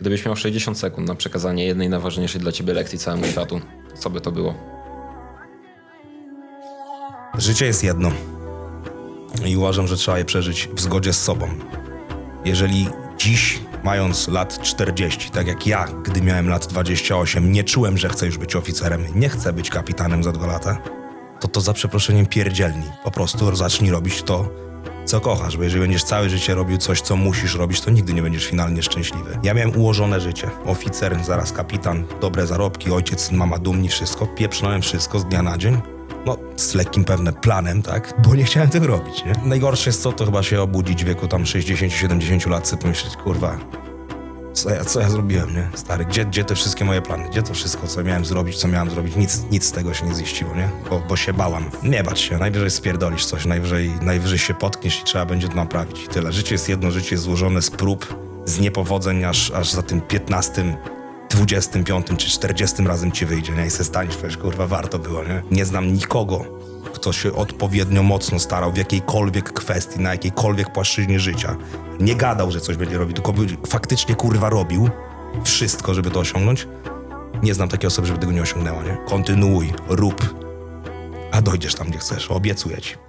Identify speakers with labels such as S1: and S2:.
S1: Gdybyś miał 60 sekund na przekazanie jednej najważniejszej dla ciebie lekcji całemu światu, co by to było?
S2: Życie jest jedno. I uważam, że trzeba je przeżyć w zgodzie z sobą. Jeżeli dziś, mając lat 40, tak jak ja, gdy miałem lat 28, nie czułem, że chcę już być oficerem, nie chcę być kapitanem za dwa lata, to to za przeproszeniem pierdzielni. Po prostu zacznij robić to, co kochasz, bo jeżeli będziesz całe życie robił coś, co musisz robić, to nigdy nie będziesz finalnie szczęśliwy. Ja miałem ułożone życie. Oficer, zaraz kapitan, dobre zarobki, ojciec, mama dumni, wszystko. Pieprznąłem wszystko z dnia na dzień. No, z lekkim pewnym planem, tak? Bo nie chciałem tego robić, nie? Najgorsze jest co, to chyba się obudzić w wieku tam 60-70 lat, sobie pomyśleć, kurwa, co ja, co ja zrobiłem, nie? Stary, gdzie, gdzie te wszystkie moje plany? Gdzie to wszystko, co miałem zrobić, co miałem zrobić? Nic, nic z tego się nie ziściło, nie? Bo, bo się bałam. Nie bać się, najwyżej spierdolisz coś, najwyżej, najwyżej się potkniesz i trzeba będzie to naprawić. I tyle. Życie jest jedno, życie jest złożone z prób, z niepowodzeń, aż, aż za tym 15 25 czy 40 razem ci wyjdzie, nie? I se staniesz, powiesz, kurwa, warto było, nie? Nie znam nikogo, kto się odpowiednio mocno starał w jakiejkolwiek kwestii, na jakiejkolwiek płaszczyźnie życia. Nie gadał, że coś będzie robił, tylko faktycznie, kurwa, robił wszystko, żeby to osiągnąć. Nie znam takiej osoby, żeby tego nie osiągnęła, nie? Kontynuuj, rób, a dojdziesz tam, gdzie chcesz, obiecuję ci.